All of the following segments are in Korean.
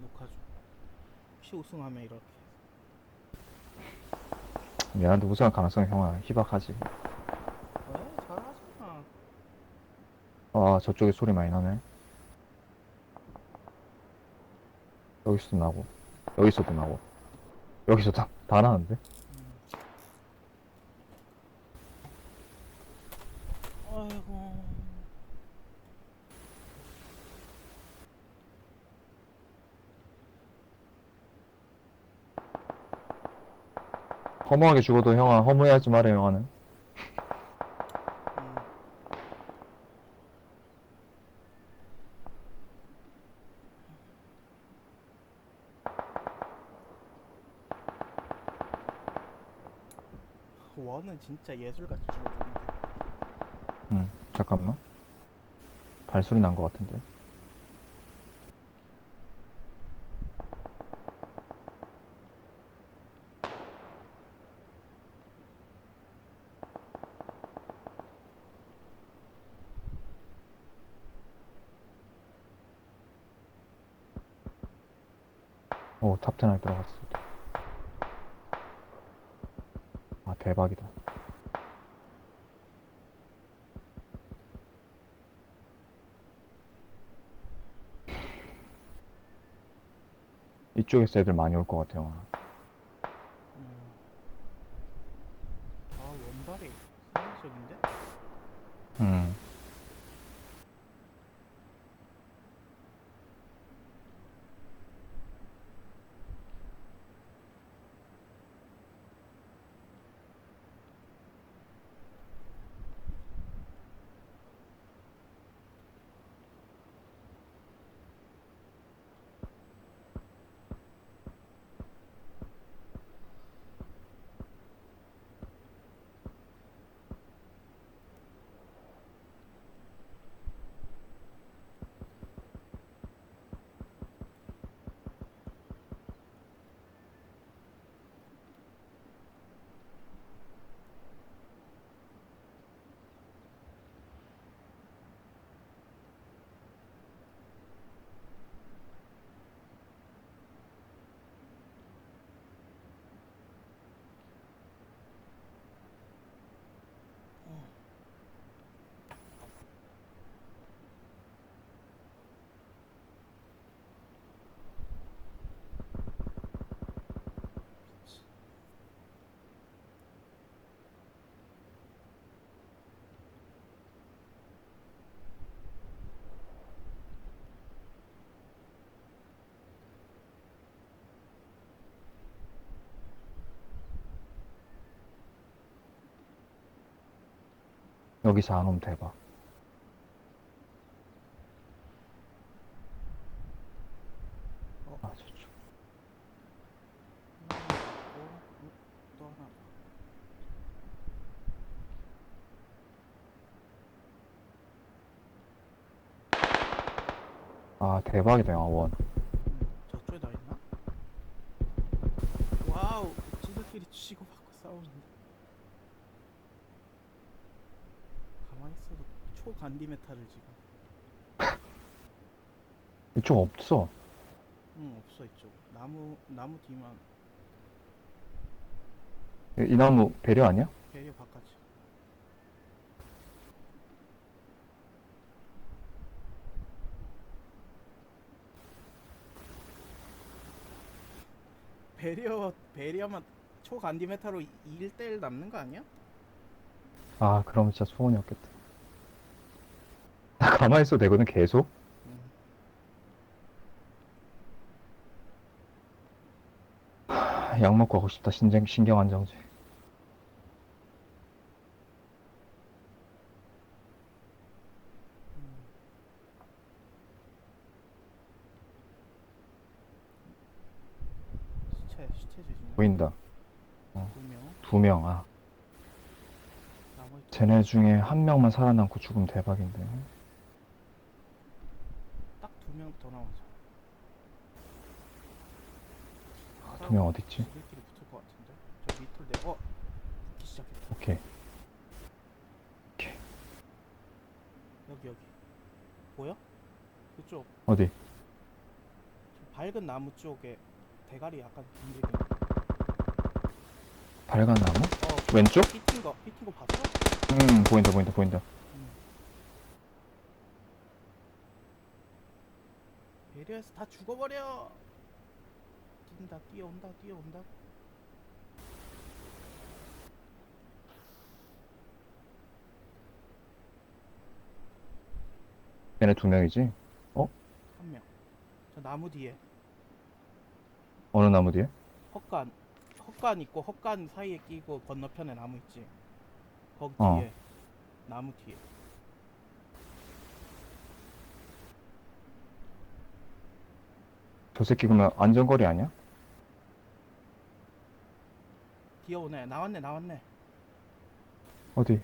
녹화 중. 혹시 우승하면 이렇게. 미안한데 우승할 가능성 형아 희박하지. 왜? 잘하잖아. 아 저쪽에 소리 많이 나네. 여기서도 나고 여기서도 나고 여기서 다, 다 나는데? 아이고. 허무하게 죽어도 형아 허무해하지 말아요 형아는. 음. 원은 진짜 예술같이 죽어주는데. 응 잠깐만. 발소리 난 것 같은데. 오, 탑10 안에 들어갔어. 아, 대박이다. 이쪽에서 애들 많이 올 것 같아요. 음. 아 원발이 상식인데? 음. 여기서 안 오면 대박. 어? 아. 아, 대박이다, 영화 원. 음, 저쪽에 다 있나? 와우, 지들끼리 치고받고 싸우는데. 있어도 초간디 메탈을 지금. 이쪽 없어. 응, 없어 이쪽. 나무 나무 뒤만 이, 이 나무 배려 아니야? 배려 바깥이. 배려 배려만 초간디 메탈로 1대1 남는 거 아니야? 아, 그럼 진짜 소원이 없겠다. 나 가만히 있어도 되거든, 계속. 약 먹고 하고 싶다, 신경, 신경 안정제. 시체 시체 주지네. 보인다. 두 명. 두 명, 아. 나머지 쟤네 중에 한 명만 살아남고 죽으면 대박인데. 딱두 명더 남았어. 두명 어딨지? 지들끼리 붙을 것 같은데. 저 밑을 내. 어. 붙기 시작했다. 오케이. 여기 여기. 보여? 그쪽. 어디? 밝은 나무 쪽에 대가리 약간 움직여. 밝은 나무? 어 왼쪽? 피팅 거 피팅 거 봤어? 음 보인다 보인다 보인다 배려해서 다 죽어버려. 뛴다 뛰어온다 뛰어온다. 얘네 두 명이지? 한 명. 저 나무 뒤에 어느 나무 뒤에? 헛간 헛간 있고 헛간 사이에 끼고 건너편에 나무 있지. 거기 어. 뒤에 나무 뒤에. 저 새끼 그러면 안전거리 아니야? 뛰어오네 나왔네 나왔네. 어디?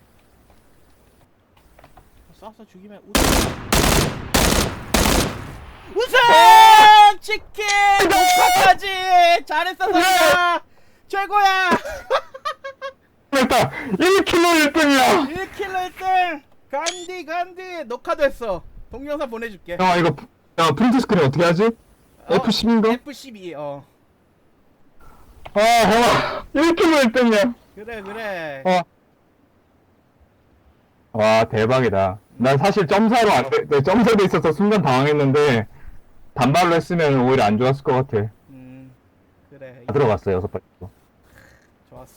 쏴서 죽이면 우승. 우승 치킨 녹화까지 잘했어 선이야 최고야. 됐다! 1kg 1등이야! 1킬로 1등 간디 간디 녹화됐어 동영상 보내줄게 야 이거 야 프린트 스크린 어떻게 하지? 어, F10인가? F12 어. 아 형아 1kg 1등이야 그래 그래. 어. 와 대박이다. 난 사실 점사로 안 돼, 네, 점사돼 있어서 순간 당황했는데 단발로 했으면 오히려 안 좋았을 것 같아. 음 그래. 다 들어갔어 여섯 발 좋았어.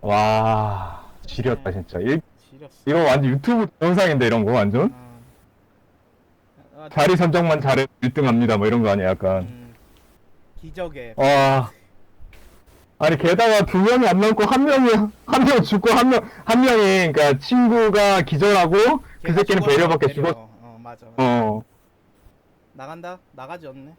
와 지렸다 진짜. 일, 지렸어. 이거 완전 유튜브 영상인데 이런 거 완전? 어. 아, 자리 선정만 잘해 1등 합니다 뭐 이런 거 아니야 약간 음, 기적의 와. 아니 게다가 두 명이 안 남고 한 명이 한 명 죽고 한 명 한 명이 그러니까 친구가 기절하고 그 걔가 새끼는 배려밖에 배려. 죽었. 어 맞아 어. 나간다 나가지 않네